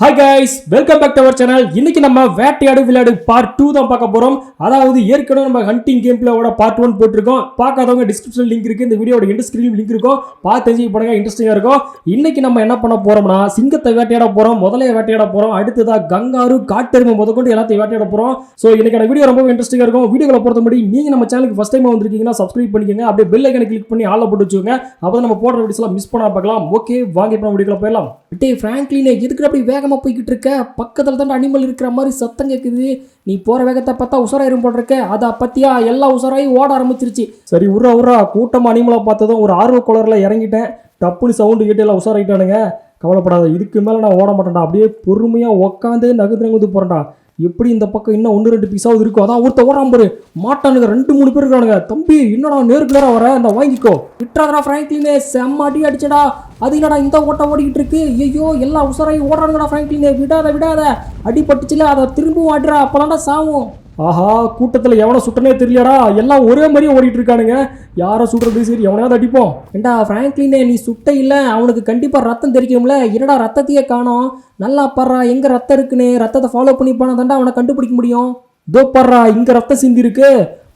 Hi guys welcome back to our channel இன்னைக்கு நம்ம வேட்டையாடு விளையாடு பார்ட் டூ தான் பார்க்க போகிறோம் அதாவது ஏற்கனவே நம்ம ஹண்டிங் கேம் பிளேவோட பார்ட் ஒன் போட்டிருக்கோம். பார்க்காதவங்க டிஸ்கிரிப்ஷன் லிங்க் இருக்குது இந்த வீடியோட எண்ட் ஸ்கிரீன் லிங்க் இருக்கும். பார்த்து தெரிஞ்சு பண்ணுங்க இன்ட்ரெஸ்டிங்காக இருக்கும். இன்னைக்கு நம்ம என்ன பண்ண போகிறோம்னா சிங்கத்தை வேட்டையாட போகிறோம் முதலைய வேட்டையாட போகிறோம் அடுத்ததாக கங்காரு காட்டெருமை முதற்கொண்டு எல்லாத்தையும் வேட்டையாட போகிறோம் ஸோ இன்னைக்கான வீடியோ ரொம்ப இன்ட்ரெஸ்டிங்காக இருக்கும். வீடியோவில் பொறுத்த முடி நீங்க நம்ம சேனலுக்கு ஃபஸ்ட் டைம் வந்திருக்கீங்கன்னா சப்ஸ்கிரைப் பண்ணிக்கோங்க. அப்படியே பெல் ஐக்கனை கிளிக் பண்ணி ஆல்ல போட்டு வச்சுக்கோங்க. அப்போ நம்ம போடுற வீடியோஸ்லாம் மிஸ் பண்ணால் பார்க்கலாம். ஓகே வாங்கி இப்போ வீடியோவில் போயிடலாம். டே ஃப்ராங்க்லினே எதுக்கு அப்படி வேகம் போய்கிட்டு இருக்க. பக்கத்தில் தான் அனிமல் இருக்கிற மாதிரி சத்தம் கேட்குது நீ போகிற வேகத்தை பார்த்தா உசராயிரும் போல் இருக்க அதை பற்றியா எல்லாம் உசராயி ஓட ஆரம்பிச்சிருச்சு. சரி உரா உர்ரா கூட்டம் அனிமலை பார்த்ததும் ஒரு ஆர்வ குளரில் இறங்கிட்டேன். டப்புன்னு சவுண்டு கேட்டு எல்லாம் உசாராயிட்டானுங்க கவலைப்படாத இதுக்கு மேலே நான் ஓட மாட்டேன்டா. அப்படியே பொறுமையாக உட்காந்து நகுந்து நகுந்து போகிறேன்டா எப்படி இந்த பக்கம் இன்னும் ஒன்று ரெண்டு பீஸாவது இருக்கும் அதான் ஒருத்த ஓடாம பாரு. மாட்டானுங்க ரெண்டு மூணு பேர் இருக்கானுங்க. தம்பி என்னடா நேருக்குள்ளார வர? இந்த வாங்கிக்கோ. விட்டுறாதடா ஃப்ராங்க்லினே செம்ம அடி அடிச்சடா. அது என்னடா இந்த ஓட்டம் ஓடிக்கிட்டு இருக்கு. ஐயோ எல்லாம் உசராகி ஓடுறானுங்கடா ஃப்ராங்க்லினே விடாத விடாத. அடிபட்டுச்சுல அதை திரும்பவும் ஆடுறா. அப்போதான்டா சாவும். ஆஹா கூட்டத்தில் எவனை சுட்டனே தெரியலடா. எல்லாம் ஒரே மாதிரியே ஓடிட்டு இருக்கானுங்க. யாரை சுடுறது? சரி எவனையாவது அடிப்போம். ஏண்டா ஃப்ராங்க்லினே நீ சுட்ட இல்லை. அவனுக்கு கண்டிப்பாக ரத்தம் தெரிக்கும்ல என்னடா ரத்தத்தையே காணோம். நல்லா பர்றா எங்கே ரத்தம் இருக்குன்னு? ரத்தத்தை ஃபாலோ பண்ணி போனால் தாண்டா அவனை கண்டுபிடிக்க முடியும். இதோ பர்றா இங்கே ரத்தம் சிந்தி இருக்கு.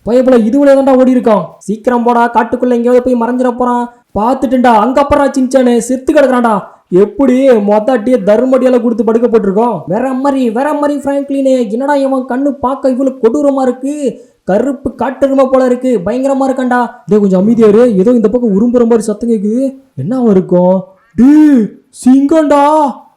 பயப்புல இதுவளே தாண்டா ஓடி இருக்கான். சீக்கிரம் போடா. காட்டுக்குள்ள எங்கேயாவது போய் மறைஞ்சிட போறான். பார்த்துட்டுண்டா அங்க அப்புறா சின்ச்சானே செத்து கிடக்குறான்டா. எப்படி மொத்தாட்டியே தர்மடியால கொடுத்து படுக்கப்பட்டிருக்கோம்? வேற மாதிரி வேற மாதிரி ஃப்ராங்க்லினே என்னடா இவன் கண்ணு பார்க்க இவ்வளவு கொடூரமா இருக்கு? கருப்பு காட்டெருமை போல இருக்கு. பயங்கரமா இருக்கான்டா. இதே கொஞ்சம் அமைதியாரு ஏதோ இந்த பக்கம் உரும்புற மாதிரி சத்தம் கேக்குது. என்ன இருக்கும்? டீ சிங்கம்டா.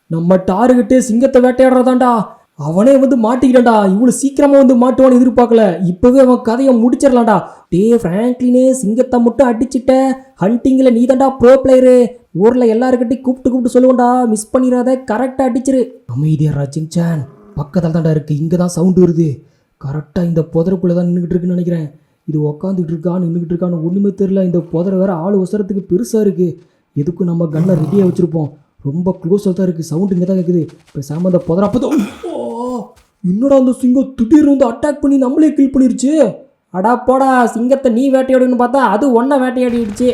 நம்ம டாருகிட்டே சிங்கத்தை வேட்டையாடுறதாண்டா அவனே வந்து மாட்டிக்கிட்டான்டா. இவ்வளவு சீக்கிரமா வந்து மாட்டுவான்னு எதிர்பார்க்கல. இப்பவே அவன் கதையை முடிச்சிடலாம்டா. டே ஃப்ராங்க்லினே சிங்கத்தை மட்டும் அடிச்சிட்ட. ஹண்டிங்ல நீதான்டா ப்ரோ பிளேயரு ஊரில் எல்லாருக்கிட்டையும் கூப்பிட்டு கூப்பிட்டு சொல்லுவோண்டா மிஸ் பண்ணிடாத கரெக்டாக அடிச்சிரு. அமைதியா ராஜின் சான் பக்கத்தில் தான்டா இருக்குது இங்கே தான் சவுண்டு வருது கரெக்டாக இந்த புதருக்குள்ளே தான் நின்றுக்கிட்டு இருக்குன்னு நினைக்கிறேன். இது உக்காந்துட்டு இருக்கான்னு நின்றுக்கிட்டு இருக்கான்னு ஒன்றுமே தெரியல. இந்த புதரை வேறு ஆள் உசரத்துக்கு பெருசாக இருக்குது எதுக்கும் நம்ம கன்னை ரெடியாக வச்சுருப்போம். ரொம்ப க்ளோஸாக தான் இருக்குது சவுண்டு இங்கே தான் கேட்குது இப்போ சாம அந்த புதரை அப்போ என்னடா அந்த சிங்கம் திடீர்னு வந்து அட்டாக் பண்ணி நம்மளே கில் பண்ணிருச்சு. அடா போடா சிங்கத்தை நீ வேட்டையாடுன்னு பார்த்தா அது ஒன்றை வேட்டையாடிடுச்சு.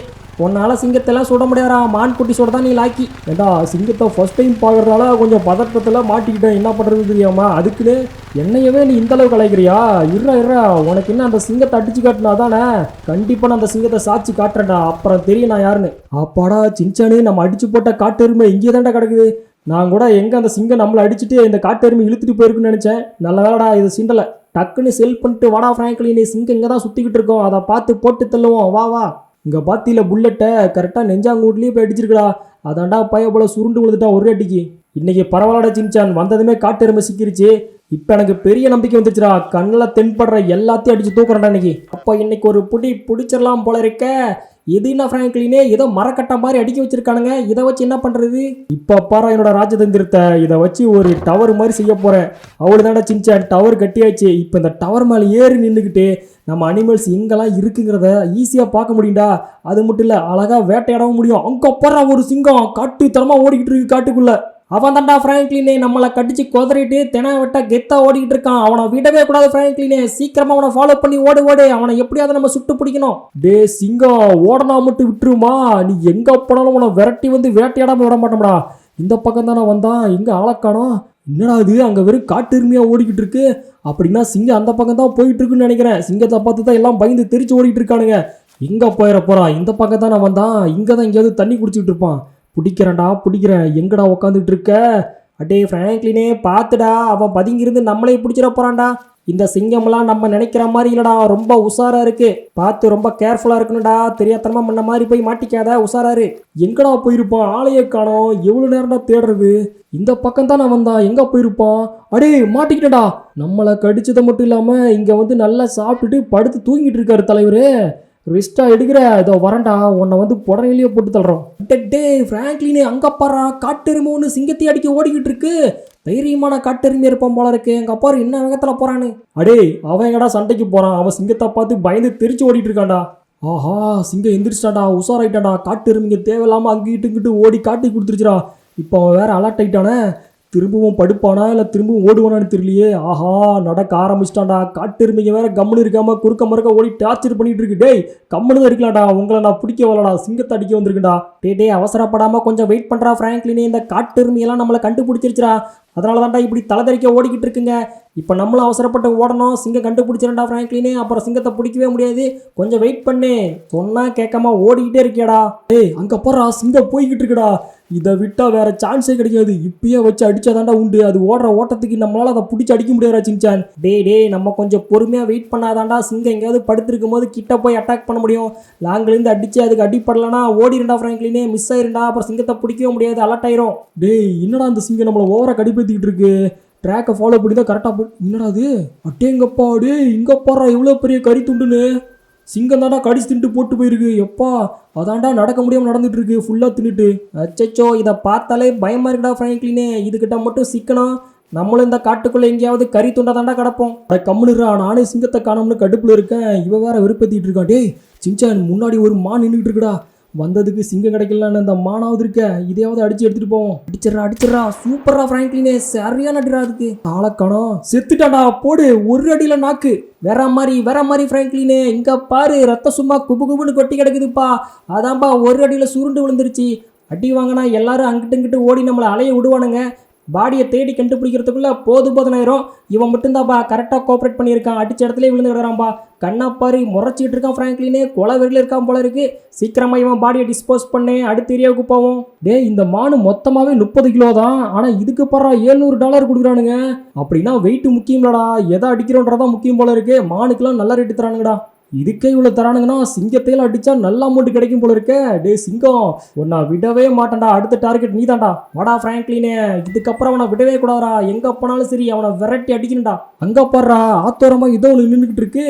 உன்னால் சிங்கத்தெல்லாம் சுட முடியாதா மான் குட்டி சுட தான் நீ லாக்கி ஏண்டா சிங்கத்தை ஃபஸ்ட் டைம் பார்க்குறதால கொஞ்சம் பதட்டத்தில் மாட்டிக்கிட்டேன். என்ன பண்ணுறது தெரியாமா? அதுக்குன்னு என்னையவே நீ இந்தளவு கலைக்கிறியா இருறா இருறா உனக்கு என்ன அந்த சிங்கத்தை அடிச்சு காட்டினா தானே? கண்டிப்பாக நான் அந்த சிங்கத்தை சாட்சி காட்டுறேன்டா. அப்புறம் தெரியும் நான் யாருன்னு. அப்பாடா சின்சானு நம்ம அடிச்சு போட்ட காட்டெருமை இங்கே தான்டா கிடக்குது. நான் கூட எங்கே அந்த சிங்கம் நம்மளை அடிச்சுட்டு இந்த காட்டெருமை இழுத்துட்டு போயிருக்குன்னு நினச்சேன். நல்ல வேலைடா இது சிண்டலை. டக்குன்னு செல் பண்ணிட்டு வாடா ஃப்ராங்க்லி நீ சிங்கம் இங்கே தான் சுற்றிக்கிட்டு இருக்கோம். அதை பார்த்து போட்டு தள்ளுவோம். வா வா. இங்கே பாத்தியில் புல்லட்டை கரெக்டாக நெஞ்சாங்கூட்லேயே போய் அடிச்சிருக்கடா அதான்டா பைய போல சுருண்டு விழுந்துட்டான் ஒரு அடிக்கு. இன்னைக்கு பரவாயில்லடா சின்சான் வந்ததுமே காட்டெருமை சிக்கிருச்சு. இப்போ எனக்கு பெரிய நம்பிக்கை வந்துச்சுடா கண்ணில் தென்படுற எல்லாத்தையும் அடிச்சு தூக்குறேன்டா இன்னைக்கு. அப்போ இன்னைக்கு ஒரு புடி பிடிச்சிடலாம் போல இருக்க. இது என்ன ஃப்ராங்க்லினே ஏதோ மரக்கட்டை மாதிரி அடிக்க வச்சிருக்கானுங்க. இதை வச்சு என்ன பண்ணுறது இப்போ பாரா என்னோட ராஜதந்திரத்தை. இதை வச்சு ஒரு டவர் மாதிரி செய்ய போகிறேன் அவளு சின்ச்சான் டவர் கட்டியாச்சு. இப்போ இந்த டவர் மேலே ஏறி நின்றுக்கிட்டு நம்ம அனிமல்ஸ் எங்கெல்லாம் இருக்குங்கிறத ஈஸியாக பார்க்க முடியும்டா. அது மட்டும் இல்லை அழகாக வேட்டையாடவும் முடியும். அங்கே போடுற ஒரு சிங்கம். காட்டுத்தனமாக ஓடிக்கிட்டு இருக்கு காட்டுக்குள்ளே. அவன் தான்டா ஃப்ராங்க்லினே நம்மளை கடிச்சு கொதறிட்டு தென விட்ட கெத்தா ஓடிக்கிட்டு இருக்கான். அவனை விடவே கூடாது ஃப்ராங்க்லினே சீக்கிரமா அவனை ஃபாலோ பண்ணி ஓடு ஓடு. அவனை எப்படியாவது நம்ம சுட்டு பிடிக்கணும். டே சிங்கம் ஓடனா மட்டும் விட்டுருமா? நீ எங்க போனாலும் உன விரட்டி வந்து வேட்டையாடாம விட மாட்டோம்டா இந்த பக்கம் தானே வந்தான். எங்க ஆளக்கானோ என்னடா இது? அங்க வெறும் காட்டு ஓடிக்கிட்டு இருக்கு. அப்படின்னா சிங்கம் அந்த பக்கம் தான் போயிட்டு இருக்குன்னு நினைக்கிறேன். சிங்கத்தை பார்த்து தான் எல்லாம் பயந்து தெரிச்சு ஓடிக்கிட்டு இருக்கானுங்க. எங்க போயிட போறான் இந்த பக்கம் தானே வந்தான். இங்க தான் எங்கேயாவது தண்ணி குடிச்சிட்டு இருப்பான். பிடிக்கிறேன்டா பிடிக்கிறேன். எங்கடா உக்காந்துட்டு இருக்க அடே ஃப்ராங்க்லினே பார்த்துடா அவன் பதுங்கியிருந்து நம்மளே பிடிச்சிட போறான்டா. இந்த சிங்கம்லாம் நம்ம நினைக்கிற மாதிரி இல்லைடா. ரொம்ப உஷாராக இருக்குது பார்த்து ரொம்ப கேர்ஃபுல்லாக இருக்கணும்டா. தெரியாதனமாக முன்ன மாதிரி போய் மாட்டிக்காத. உஷாராரு எங்கடா போயிருப்பான்? ஆளையே காணோம். எவ்வளோ நேரம்டா தேடுறது? இந்த பக்கம் தான் நான் வந்தான். எங்கே போயிருப்பான்? அடே மாட்டிக்கிட்டடா நம்மளை கடிச்சதை மட்டும் இல்லாமல் இங்கே வந்து நல்லா சாப்பிட்டுட்டு படுத்து தூங்கிட்டு இருக்காரு தலைவர். ரிஸ்டா எடுக்கிற இதோ வரேன்டா. உன்னை வந்து புடனையிலேயே போட்டு தள்ளுறோம். டே ஃப்ராங்க்லினே அங்கே பாறா காட்டெருமை ஒன்று சிங்கத்தை அடிக்க ஓடிக்கிட்டு இருக்கு. தைரியமான காட்டெருமை இருப்பான் போல இருக்கு. எங்கள் அப்பா என்ன வேகத்தில் போகிறான்னு அடே அவன் எங்கடா சண்டைக்கு போகிறான் அவன் சிங்கத்தை பார்த்து பயந்து தெரிச்சு ஓடிட்டு இருக்கான்டா. ஆஹா சிங்கம் எந்திரிச்சிட்டாடா உஷாராயிட்டாடா காட்டு தேவையில்லாமல் அங்கிட்டு இங்கிட்டு ஓடி காட்டி கொடுத்துருச்சுடா. இப்போ அவன் வேற அலர்ட் ஆயிட்டானே. திரும்பவும் படுப்பானா இல்லை திரும்பவும் ஓடுவானான்னு தெரியலையே? ஆஹா நடக்க ஆரம்பிச்சிட்டான்டா. காட்டெருமைங்க வேற கம்முன்னு இருக்காம குறுக்க மறுக்க ஓடி டார்ச்சர் பண்ணிட்டு இருக்கு. டேய் கம்முன்னு தான் இருக்கலாம்டா. உங்களை நான் பிடிக்க வரலடா. சிங்கத்தை அடிக்க வந்திருக்கேன்டா டே டே அவசரப்படாம கொஞ்சம் வெயிட் பண்றா ஃப்ராங்க்லினே இந்த காட்டெருமையெல்லாம் நம்மளை கண்டுபிடிச்சிருச்சுடா. அதனால தான்டா இப்படி தலைதறிக்க ஓடிக்கிட்டு இருக்குங்க. இப்போ நம்மளும் அவசரப்பட்டு ஓடணும். சிங்கம் கண்டுபிடிச்சிடண்டா ஃப்ராங்க்லினே அப்புறம் சிங்கத்தை பிடிக்கவே முடியாது. கொஞ்சம் வெயிட் பண்ணு. சொன்னா கேட்காம ஓடிக்கிட்டே இருக்கியாடா. ஏய் அங்கே போறா சிங்கம் போய்கிட்டு இருக்குடா. இதை விட்டால் வேற சான்ஸே கிடைக்காது. இப்பயே வச்சு அடிச்சாதாண்டா உண்டு. அது ஓடுற ஓட்டத்துக்கு நம்மளால அதை பிடிச்சி அடிக்க முடியாது சிங்சான் டே டேய் நம்ம கொஞ்சம் பொறுமையாக வெயிட் பண்ணாதாண்டா சிங்கம் எங்கேயாவது படுத்திருக்கும் போது கிட்ட போய் அட்டாக் பண்ண முடியும். லாங்லேருந்து அடிச்சு அதுக்கு அடிப்படலனா ஓடிருண்டா ஃப்ராங்க்லினே மிஸ் ஆயிருண்டா அப்புறம் சிங்கத்தை பிடிக்கவே முடியாது. அலர்ட் ஆயிரும். டேய் என்னடா அந்த சிங்கம் நம்மளை ஓவரா கடிப்பேத்திக்கிட்டு இருக்கு? ட்ராக்கை ஃபாலோ பண்ணி தான் கரெக்டாக போ என்னடா அது? அட்டேங்கப்பா டேய் இங்கே பாடுறா இவ்வளோ பெரிய கறி துண்டுன்னு சிங்கம் தாண்டா கடிச்சு தின்ட்டு போட்டு போயிருக்கு. எப்பா அதாண்டா நடக்க முடியாமல் நடந்துட்டு இருக்கு ஃபுல்லாக தின்னுட்டு. அச்சச்சோ இதை பார்த்தாலே பயமா இருக்குடா ஃப்ராங்க்லினே இதுகிட்ட மட்டும் சிக்கணும். நம்மளும் இந்த காட்டுக்குள்ளே எங்கேயாவது கறி துண்டா தாண்டா கிடப்போம். அட கம்முனுறா நானே சிங்கத்தை காணோம்னு கடுப்பில் இருக்கேன். இவ வேற விருப்பத்திட்டு இருக்கான் டேய் சிஞ்சான் முன்னாடி ஒரு மான் நின்றுட்டு இருக்குடா. வந்ததுக்கு சிங்கம் கிடைக்கலன்னு அந்த மானாவது இருக்க இதையாவது அடிச்சு எடுத்துட்டு போவோம். அடிச்சிடறா அடிச்சிடறா. சூப்பரா பிராங்க்லினே சரியான அடிடா அதுக்கு. ஆளக்கணம் செத்துட்டாடா போடு ஒரு அடியில நாக்கு. வேற மாதிரி வேற மாதிரி ஃப்ராங்க்லினே இங்க பாரு ரத்த சும்மா குபு குபுன்னு கொட்டி கிடக்குதுப்பா. அதான்ப்பா ஒரு அடியில சுருண்டு விழுந்துருச்சு. அடி வாங்கினா எல்லாரும் அங்கிட்டு இங்கிட்டு ஓடி நம்மளை அலைய விடுவானுங்க. பாடியை தேடி கண்டுபிடிக்கிறதுக்குள்ள போது போதனாயிரும். இவன் மட்டும்தான்ப்பா கரெக்டாக கோஆப்ரேட் பண்ணியிருக்கான். அடிச்ச இடத்துல விழுந்து கிடறான்பா கண்ணா பாரு முறைச்சிட்டு இருக்கான் ஃப்ராங்க்லினே கொலை வெறியில் இருக்கான் போல இருக்கு. சீக்கிரமா இவன் பாடியை டிஸ்போஸ் பண்ணேன் அடுத்த ஏரியாவுக்கு போவோம். டே இந்த மானு மொத்தமாகவே முப்பது கிலோ தான். ஆனால் இதுக்கு பரா ஏழ்நூறு டாலர் கொடுக்குறானுங்க. அப்படின்னா வெயிட் முக்கியம்லடா. எதை அடிக்கிறோன்றதான் முக்கியம் போல இருக்கு. மானுக்கெல்லாம் நல்ல ரேட்டு தரானுங்கடா. இதுக்கே இவ்வளோ தரானுங்கன்னா சிங்கத்தையெல்லாம் அடிச்சா நல்ல அமௌண்ட் கிடைக்கும் போல இருக்கே. டே சிங்கம் உன்னை விடவே மாட்டேன்டா. அடுத்த டார்கெட் நீ தான்டா வாடா ஃப்ராங்க்லினே இதுக்கப்புறம் அவனை விடவே கூடாதா எங்கே போனாலும் சரி அவனை விரட்டி அடிக்கணும்டா. அங்கே பாடுறா ஆத்தோரமாக இதோ ஒன்று நின்றுக்கிட்டு இருக்கு.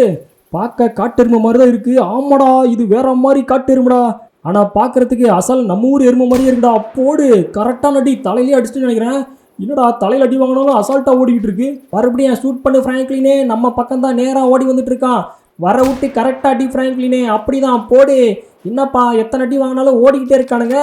பார்க்க காட்டெருமை மாதிரி தான் இருக்கு. ஆமாடா இது வேற மாதிரி காட்டெருமைடா ஆனால் பார்க்கறதுக்கு அசல் நம்ம ஊர் எருமை மாதிரியே இருக்குடா. போடு கரெக்டான அடி தலையிலே அடிச்சுட்டு நினைக்கிறேன். என்னடா தலையில் அடி வாங்கினாலும் அசால்ட்டாக ஓடிக்கிட்டு இருக்கு. மறுபடியும் ஷூட் பண்ணு ஃப்ராங்க்லினே நம்ம பக்கம் தான் நேராக ஓடி வந்துட்டு இருக்கான். வர விட்டு கரெக்டாக அடி ஃப்ராங்க்லினே அப்படிதான் போடு. என்னப்பா எத்தனை அடி வாங்கினாலும் ஓடிக்கிட்டே இருக்கானுங்க.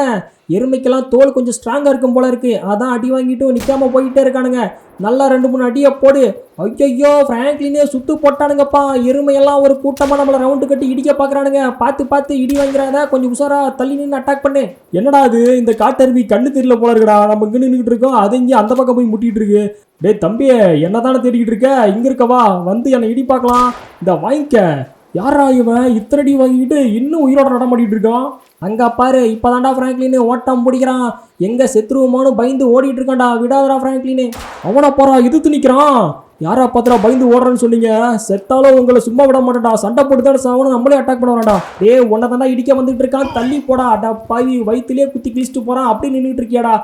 எருமைக்கெல்லாம் தோல் கொஞ்சம் ஸ்ட்ராங்காக இருக்கும் போல இருக்கு. அதான் அடி வாங்கிட்டு நிற்காம போய்கிட்டே இருக்கானுங்க. நல்லா ரெண்டு மூணு அடியை போடு. ஐயோ ஃப்ராங்க்லினே சுட்டு போட்டானுங்கப்பா. எருமையெல்லாம் ஒரு கூட்டமாக நம்மளை ரவுண்டு கட்டி இடிக்க பார்க்குறானுங்க பார்த்து பார்த்து இடி வாங்கிறாத கொஞ்சம் உஷாராக தள்ளி நின்று அட்டாக் பண்ணு. என்னடா அது இந்த காட்டருவி கண்ணு தெரியல போல இருக்கடா. நம்ம இங்கே நின்றுட்டு இருக்கோம். அது இங்கே அந்த பக்கம் போய் முட்டிகிட்டு இருக்கு. டேய் தம்பி என்னதானே தேடிக்கிட்டு இருக்க? இங்க இருக்கவா வந்து என்னை இடி பார்க்கலாம். இந்த வாங்கிக்க. யாரா இவன்? இத்தனை அடி வாங்கிட்டு இன்னும் உயிரோட நடமாட்டிட்டு இருக்கான். அங்க பாரு இப்பதான்டா ஃப்ராங்க்லின் ஓட்டம் பிடிக்கிறான். எங்க செத்துருவோமானு பயந்து ஓடிட்டு இருக்கான்டா. விடாதடா ஃப்ராங்க்லின் அவனை போறா இது நிக்கிறான். யாரா பாத்திரா பயந்து ஓடுறேன்னு சொன்னீங்க? செத்தாலும் உங்களை சும்மா விட மாட்டேன்டா. சண்டை போட்டு தான் சாவணும் நம்மளே அட்டாக் பண்ண வரான்டா டே உன்னை தாண்டா இடிக்க வந்துட்டு இருக்கான். தள்ளி போடா அடா பாவி வயிற்றுலேயே குத்தி கிழிச்சிட்டு போறான் அப்படி நின்றுட்டு இருக்கியாடா.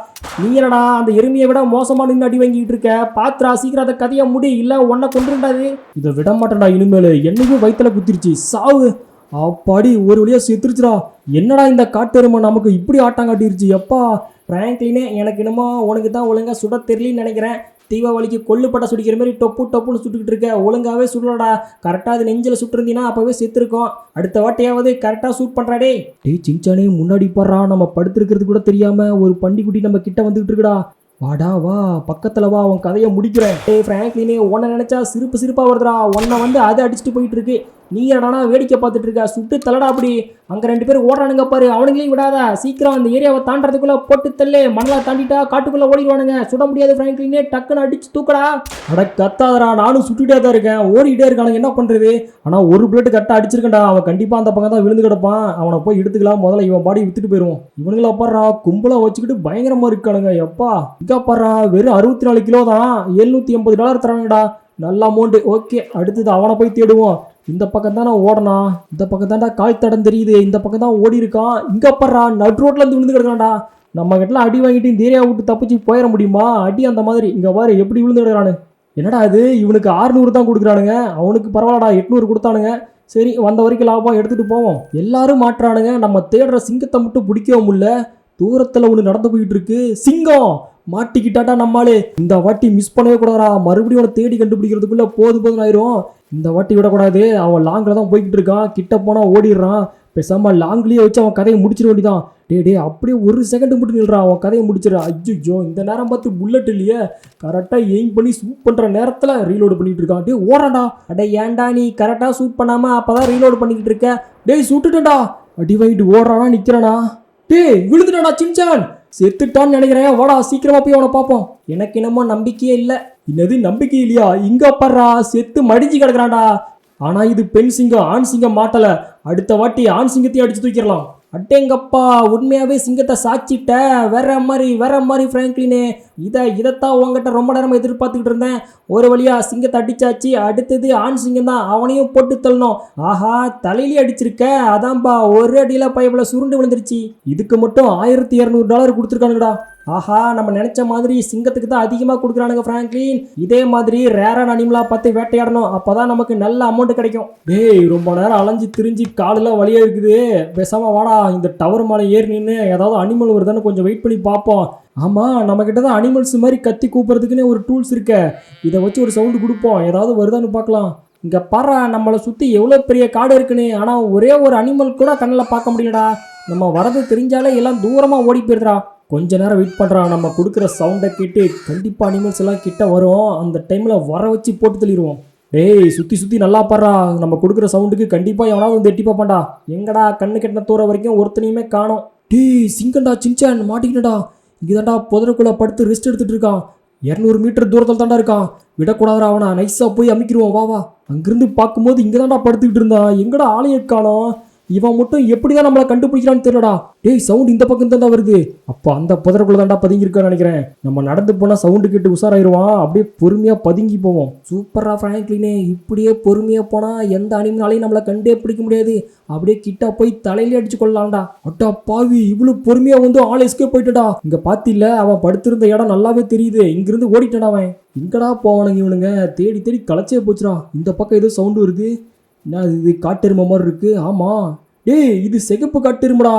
நீ என்னடா அந்த எருமையை விட மோசமா நின்று அடி வாங்கிட்டு இருக்க? பாத்திரா சீக்கிரம் அதை கதையை முடி. இல்ல உன்னை கொண்டுடாது இதை. விட மாட்டேன்டா இனிமேல். என்னைக்கும் வயிற்றுல குத்திருச்சு. சாவு. அப்பாடி ஒரு வழியாக செத்துருச்சுடா. என்னடா இந்த காட்டெருமை நமக்கு இப்படி ஆட்டம் காட்டிருச்சு? எப்பா ஃப்ராங்க்லினே எனக்கு என்னமோ உனக்கு தான் ஒழுங்கா சுட தெரியலன்னு நினைக்கிறேன். தீபாவளிக்கு கொல்லுப்பட்டா சுடிக்கிற மாதிரி டொப்பு டொப்புன்னு சுட்டுக்கிட்டு இருக்க. ஒழுங்காவே சுடலடா. கரெக்டாக அது நெஞ்சில் சுட்டுருந்தீங்கன்னா அப்போவே செத்துருக்கோம். அடுத்த வாட்டையாவது கரெக்டாக சூட் பண்ணுறாடே டேய் சிங்சானே முன்னாடி போடுறா நம்ம படுத்திருக்கிறது கூட தெரியாமல் ஒரு பண்டிக்குட்டி நம்ம கிட்ட வந்துகிட்டு இருக்குடா. வாடா வா. பக்கத்தில் வா உன் கதையை முடிக்கிறேன். டேய் ஃப்ராங்க்லினே உன்னை நினச்சா சிரிப்பு சிரிப்பாக வருதுடா. உன்னை வந்து அதை அடிச்சுட்டு போயிட்டு இருக்கு. நீ என்னடா வேடிக்கை பார்த்துட்டு இருக்க? சுட்டு தள்ளடா அப்படி. அங்கே ரெண்டு பேரும் ஓடுறானுங்க பாரு. அவனுங்களையும் விடாத. சீக்கிரம் அந்த ஏரியாவை தாண்டறதுக்குள்ளே போட்டு தள்ளு. மணலா தாண்டிட்டா காட்டுக்குள்ளே ஓடிடுவானுங்க. சுட முடியாது ஃப்ராங்க்லினே டக்குன்னு அடிச்சு தூக்கடா. அட கத்தாதரா நானும் சுட்டுகிட்டே தான் இருக்கேன். ஓடிக்கிட்டே இருக்கானுங்க. என்ன பண்ணுறது ஆனால் ஒரு பிளேட்டு கரெக்டாக அடிச்சிருக்கேன்டா. அவன் கண்டிப்பாக அந்த பக்கம் தான் விழுந்து கிடப்பான். அவனை போய் எடுத்துக்கலாம். முதல்ல இவன் பாடி வித்துட்டு போயிடுவோம். இவனுங்கள பாடுறா கும்பலாக வச்சுக்கிட்டு பயங்கரமாக இருக்கானுங்க. எப்பா? இங்க பாடுறா வெறும் அறுபத்தி நாலு கிலோ தான் எழுநூற்றி எண்பது டாலர் தரானுங்கடா. நல்ல அமௌண்ட்டு ஓகே. அடுத்தது அவனை போய் தேடுவோம். இந்த பக்கம் தானே ஓடனா? இந்த பக்கம் தான்டா கால் தடம் தெரியுது. இந்த பக்கம் தான் ஓடி இருக்கான். இங்க பாடுறா நட் ரோட்ல இருந்து விழுந்து கிடக்கான்டா நம்ம கிட்டலாம் அடி வாங்கிட்டு இந்த ஏரியா விட்டு தப்பிச்சு போயிட முடியுமா? அடி அந்த மாதிரி. இங்க பாரு எப்படி விழுந்து கிடக்குறானு. என்னடா இது? இவனுக்கு 600 தான் கொடுக்குறானுங்க. அவனுக்கு பரவாயில்லடா எட்நூறு கொடுத்தானுங்க. சரி வந்த வரைக்கும் லாபம் எடுத்துகிட்டு போவோம். எல்லாரும் மாட்டுறானுங்க. நம்ம தேடுற சிங்கத்தை மட்டும் பிடிக்கவும் முடியல தூரத்தில் ஒன்று நடந்து போயிட்டு இருக்கு. சிங்கம்! மாட்டிக்கிட்டாட்டா நம்மாலே இந்த வாட்டி மிஸ் பண்ணவே கூடாதா மறுபடியும் அவனை தேடி கண்டுபிடிக்கிறதுக்குள்ள போது போதும் ஆயிரும். இந்த வாட்டி விடக்கூடாது. அவன் லாங்கில் தான் போய்கிட்டு இருக்கான். கிட்ட போனா ஓடிடுறான். பேசாம லாங்லேயே வச்சு அவன் கதையை முடிச்சிட வேண்டிதான் டே டே அப்படியே ஒரு செகண்ட் மட்டும் நில்றான் அவன் கதையை முடிச்சிடா அஜ்ஜோ இந்த நேரம் பார்த்து புல்லட் இல்லையே. கரெக்டாக எய்ம் பண்ணி ஷூட் பண்ணுற நேரத்தில் ரீலோடு பண்ணிட்டு இருக்கான். டே ஓடாடா அடே ஏன்டா நீ கரெக்டாக ஷூட் பண்ணாமல் அப்போ தான் ரீலோடு பண்ணிக்கிட்டு இருக்க? டேய் சுட்டுட்டேன்டா. அடி வாங்கிட்டு ஓடுறானா நிற்கிறானா டேய் விழுந்துட்டானா சின்சான்? செத்துட்டான்னு நினைக்கிறேன். வாடா சீக்கிரமா போய் அவனை பார்ப்போம். எனக்கு என்னமோ நம்பிக்கையே இல்லை. என்னது நம்பிக்கை இல்லையா? இங்க பாடுறா செத்து மடிஞ்சு கிடக்குறான்டா. ஆனா இது பெண் சிங்கம் ஆண் சிங்கம் மாட்டல. அடுத்த வாட்டி ஆண் சிங்கத்தையும் அடிச்சு தூக்கிடலாம். அட்டேங்கப்பா உண்மையாவே சிங்கத்தை சாச்சிட்ட. வேற மாதிரி வேற மாதிரி ஃப்ராங்க்லினே இதை இதைத்தான் உங்ககிட்ட ரொம்ப நேரம் எதிர்பார்த்துக்கிட்டு இருந்தேன். ஒரு வழியாக சிங்கத்தை அடிச்சாச்சு. அடுத்தது ஆண் சிங்கம் தான். அவனையும் போட்டு தள்ளணும். ஆஹா தலையிலே அடிச்சிருக்க. அதான்பா ஒரு அடியில் பைப்பில் சுருண்டு விழுந்துருச்சு. இதுக்கு மட்டும் ஆயிரத்தி இரநூறு டாலர் கொடுத்துருக்கானுங்கடா. ஆஹா நம்ம நினைச்ச மாதிரி சிங்கத்துக்கு தான் அதிகமாக கொடுக்குறானுங்க ஃப்ராங்க்லின் இதே மாதிரி ரேரான அனிமலாக பார்த்து வேட்டையாடணும். அப்பதான் நமக்கு நல்ல அமௌண்ட் கிடைக்கும். டேய் ரொம்ப நேரம் அலைஞ்சு திரிஞ்சு காலெல்லாம் வழியாக இருக்குது. பேசாம வாடா இந்த டவர் மேலே ஏறி நின்று ஏதாவது அனிமல் வருதான்னு கொஞ்சம் வெயிட் பண்ணி பார்ப்போம். ஆமாம் நம்மக்கிட்ட தான் அனிமல்ஸ் மாதிரி கத்தி கூப்பிட்றதுக்குன்னே ஒரு டூல்ஸ் இருக்க. இதை வச்சு ஒரு சவுண்டு கொடுப்போம். ஏதாவது வருதான்னு பார்க்கலாம். இங்கே பாரு நம்மளை சுற்றி எவ்வளோ பெரிய காடு இருக்குன்னு. ஆனால் ஒரே ஒரு அனிமல் கூட கண்ணில் பார்க்க முடியலடா. நம்ம வரது தெரிஞ்சாலே எல்லாம் தூரமாக ஓடி போயிடுறா கொஞ்ச நேரம் வெயிட் பண்ணுறான் நம்ம கொடுக்குற சவுண்டை கேட்டு கண்டிப்பாக அனிமல்ஸ் எல்லாம் கிட்ட வரும். அந்த டைமில் வர வச்சு போட்டு தள்ளிடுவோம். டேய் சுற்றி சுற்றி நல்லா பாடுறா நம்ம கொடுக்குற சவுண்டுக்கு கண்டிப்பாக எவனாவது வந்து எட்டி பார்ப்பான்டா. எங்கடா கண்ணு கெட்டின தூரம் வரைக்கும் ஒருத்தனையுமே காணும். டேய் சிங்கண்டா சின்சான் மாட்டிக்கிட்டடா. இங்கதான்டா புதருக்குள்ள படுத்து ரெஸ்ட் எடுத்துகிட்டு இருக்கான். இரநூறு மீட்டர் தூரத்தில் தாண்டா இருக்கான். விடக்கூடாதுடா அவனா. நைஸாக போய் அமைக்கிடுவோம் வா வா. அங்கிருந்து பார்க்கும்போது இங்கே தாண்டா படுத்துக்கிட்டு இருந்தான். எங்கடா ஆளைய காணோம்? இவன் மட்டும் எப்படிதான் நம்மளை கண்டுபிடிக்கிறான்னு தெரியலடா. டேய் சவுண்ட் இந்த பக்கம் தாண்டா வருது. அப்போ அந்த புதருக்குள்ள தாண்டா பதுங்கியிருக்கான்னு நினைக்கிறேன். நம்ம நடந்து போனால் சவுண்டு கேட்டு உஷாராயிருவான். அப்படியே பொறுமையாக பதுங்கி போவோம். சூப்பரா ஃப்ராங்க்லினே. இப்படியே பொறுமையாக போனால் எந்த அனிமலாலையும் நம்மளை கண்டே பிடிக்க முடியாது. அப்படியே கிட்ட போய் தலையிலே அடிச்சு கொள்ளலாம்டா. அட்டா பாவி இவ்வளோ பொறுமையாக வந்து ஆள் எஸ்கே போயிட்டடா இங்கே பார்த்தில அவன் படுத்திருந்த இடம் நல்லாவே தெரியுது. இங்கிருந்து ஓடிட்டான் அவன். எங்கடா போவானுங்க இவனுங்க? தேடி தேடி களைச்சே போச்சுடா. இந்த பக்கம் ஏதோ சவுண்டு வருது. என்ன இது காட்டெருமை மாதிரி இருக்குது ஆமாம் டேய் இது சிகப்பு காட்டெருமடா.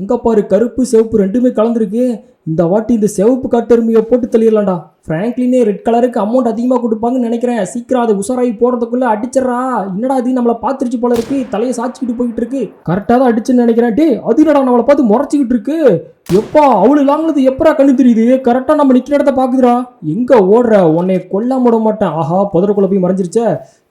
இங்கே பாரு கருப்பு சிவப்பு ரெண்டுமே கலந்துருக்கு. இந்த வாட்டி இந்த சிவப்பு காட்டெருமையை போட்டு தள்ளிடலாம்டா. ஃப்ராங்க்லினே ரெட் கலருக்கு அமௌண்ட் அதிகமாக கொடுப்பாங்கன்னு நினைக்கிறேன். சீக்கிரம் அதை உசாராகி போகிறதுக்குள்ளே அடிச்சிடறா. என்னடா அது நம்மளை பார்த்துருச்சு போல இருக்கு. தலையை சாச்சிக்கிட்டு போயிட்டு இருக்கு. கரெக்டாக தான் அடிச்சுன்னு நினைக்கிறேன். டே அது என்னடா நம்மளை பார்த்து முறைச்சிக்கிட்டு இருக்கு? எப்பா அவளு லாங்கினது எப்பரா கண்ணு தெரியுது? கரெக்டாக நம்ம நிற்கிற இடத்த பார்க்குதுடா. எங்கே ஓடுற? உன்னை கொல்லாம விட மாட்டேன். ஆஹா புதருக்குள்ள போய் மறைஞ்சிருச்சே.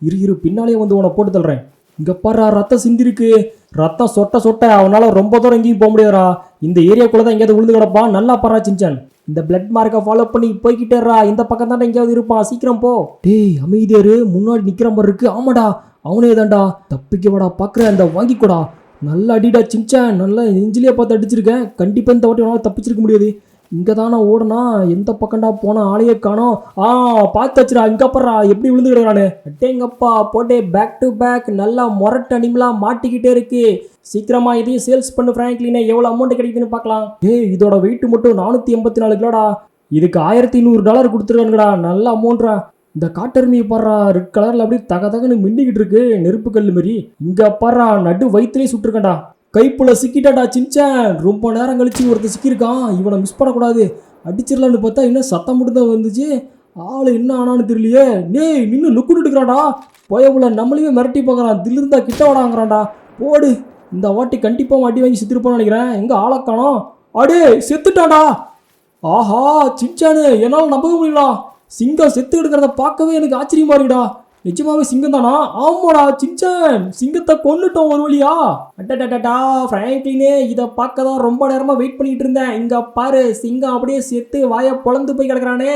இரு இரு பின்னாலே வந்து உன்னை போட்டு தள்ளுறேன். இங்கே பாரு ரத்தம் சிந்திருக்கு. ரத்தம் சொட்ட சொட்ட அவனால் ரொம்ப தூரம் எங்கேயும் போக முடியாதுரா இந்த ஏரியாக்குள்ள தான் எங்கேயாவது விழுந்து கிடப்பான் நல்லா பாரா சின்சான் இந்த பிளட் மார்க்கை ஃபாலோ பண்ணி போய்கிட்டேரா இந்த பக்கம் தான் எங்கேயாவது இருப்பான். சீக்கிரம் போ. டேய் அமைதியாரு முன்னாடி நிற்கிற மாதிரி இருக்கு. ஆமாடா. அவனே தான்டா. தப்பிக்க வாடா அந்த வாங்கிக்கூடா. நல்லா அடிடா சின்சான் நல்லா நெஞ்சிலே பார்த்து அடிச்சிருக்கேன். கண்டிப்பாக இந்த வாட்டி உன்னால தப்பிச்சிருக்க முடியாது. இங்கே தானே ஓடுனா? எந்த பக்கம்டா போனா ஆளையே காணோம். ஆ பார்த்து வச்சுடா அப்புறா எப்படி விழுந்து கிடக்குறானு. அட்டேங்கப்பா போட்டே பேக் டு பேக் நல்லா மொரட்டு அனிமலாக மாட்டிக்கிட்டே இருக்கு. சீக்கிரமா இதையும் சேல்ஸ் பண்ணு ஃப்ராங்க்லினே எவ்வளோ அமௌண்ட் கிடைக்குதுன்னு பார்க்கலாம். ஏ இதோட வெயிட் மட்டும் நானூற்றி எண்பத்தி நாலு கிலோடா. இதுக்கு ஆயிரத்தி நூறு டாலர் கொடுத்துருக்கானுங்கடா நல்ல அமௌண்ட்ரா இந்த காட்டெருமையை பாடுறா ரெட் கலரில் அப்படியே தக தகன்னு மின்னிக்கிட்டு இருக்கு நெருப்பு கல் மாதிரி இங்கே பாடுறா நடு வயிற்றுலேயே சுட்டுருக்கேன்டா. கைப்புல சிக்கிட்டாடா சின்ச்சேன் ரொம்ப நேரம் கழிச்சு ஒருத்தர் சிக்கியிருக்கான். இவனை மிஸ் பண்ணக்கூடாது. அடிச்சிடலான்னு பார்த்தா இன்னும் சத்தம் மட்டும் தான் வந்துச்சு. ஆள் என்ன ஆனான்னு தெரியலையே. டேய் நின்று லுக்குன்னு எடுக்கிறான்டா போயவுல நம்மளையும் மிரட்டி பார்க்குறான். தில்லிருந்தா கிட்ட வாடாங்கிறான்டா. போடு. இந்த வாட்டி கண்டிப்பாக அடி வாங்கி செத்துருப்பான்னு நினைக்கிறேன். எங்கே ஆளை காணோம். அடே செத்துட்டான்டா. ஆஹா சின்ச்சானு என்னால் நம்பவே முடியலா சிங்கம் செத்து எடுக்கிறத பார்க்கவே எனக்கு ஆச்சரியமா இருக்குடா. நிஜமாவே சிங்கம் தானா? ஆமாடா சின்சான் சிங்கத்தை கொன்னுட்டோம் ஒரு வழியா. அட்டடா ஃப்ராங்க்லினே இதை பார்க்க தான் ரொம்ப நேரமாக வெயிட் பண்ணிட்டு இருந்தேன். இங்கே பாரு சிங்கம் அப்படியே செத்து வாயை பொழந்து போய் கிடக்குறானே.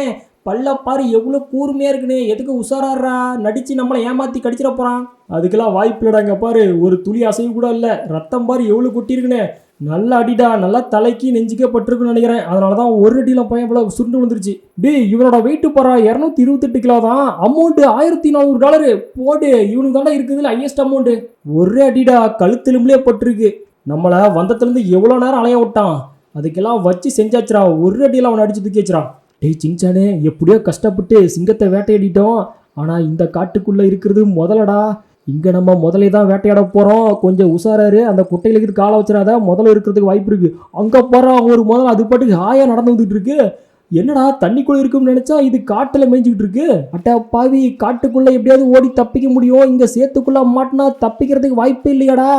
பல்ல பாரு எவ்வளோ கூர்மையாக இருக்குன்னு எதுக்கு உஷாராடுறா? நடிச்சு நம்மளை ஏமாத்தி கடிச்சிட போகிறான் அதுக்கெல்லாம் வாய்ப்பு இல்லைடாங்க பாரு. ஒரு துளி அசைவு கூட இல்லை. ரத்தம் பாரு எவ்வளோ கொட்டியிருக்குன்னு நல்லா அடிடா நல்லா தலைக்கு நெஞ்சுக்கே பட்டிருக்குன்னு நினைக்கிறேன். அதனால தான் ஒரு அடியில் பையன் போல சுருண்டு விழுந்துருச்சு. டேய் இவனோட வெயிட்டு போறா இரநூத்தி இருபத்தெட்டு கிலோ தான். அமௌண்ட்டு ஆயிரத்தி நானூறு டாலரு போடு இவனுக்கு தானே இருக்குதுல ஹையஸ்ட் அமௌண்ட்டு ஒரே அடிடா கழுத்தெலும்புலே பட்டிருக்கு. நம்மளை வந்தத்துலேருந்து எவ்வளோ நேரம் அலைய விட்டான்? அதுக்கெல்லாம் வச்சு செஞ்சாச்சுடா. ஒரு அடியில் அவனை அடிச்சு தூக்கி வச்சுறான் டேய் சிங்சானே எப்படியோ கஷ்டப்பட்டு சிங்கத்தை வேட்டையாடிட்டோம். ஆனால் இந்த காட்டுக்குள்ளே இருக்கிறது முதலடா. இங்கே நம்ம முதலே தான் வேட்டையாட போகிறோம் கொஞ்சம் உஷாராரு. அந்த குட்டையிலுக்கு காலை வச்சிடாத. முதல்ல இருக்கிறதுக்கு வாய்ப்பு இருக்குது அங்கே போகிறோம் ஒரு முதல்ல அது பாட்டுக்கு ஹாயாக நடந்து வந்துட்டு இருக்கு. என்னடா தண்ணிக்குள்ளே இருக்கும்னு நினச்சா இது காட்டில் மேய்ஞ்சிக்கிட்டு இருக்கு. அட்டா பாவி காட்டுக்குள்ளே எப்படியாவது ஓடி தப்பிக்க முடியும். இங்கே சேத்துக்குள்ள மாட்டினா தப்பிக்கிறதுக்கு வாய்ப்பே இல்லையாடா.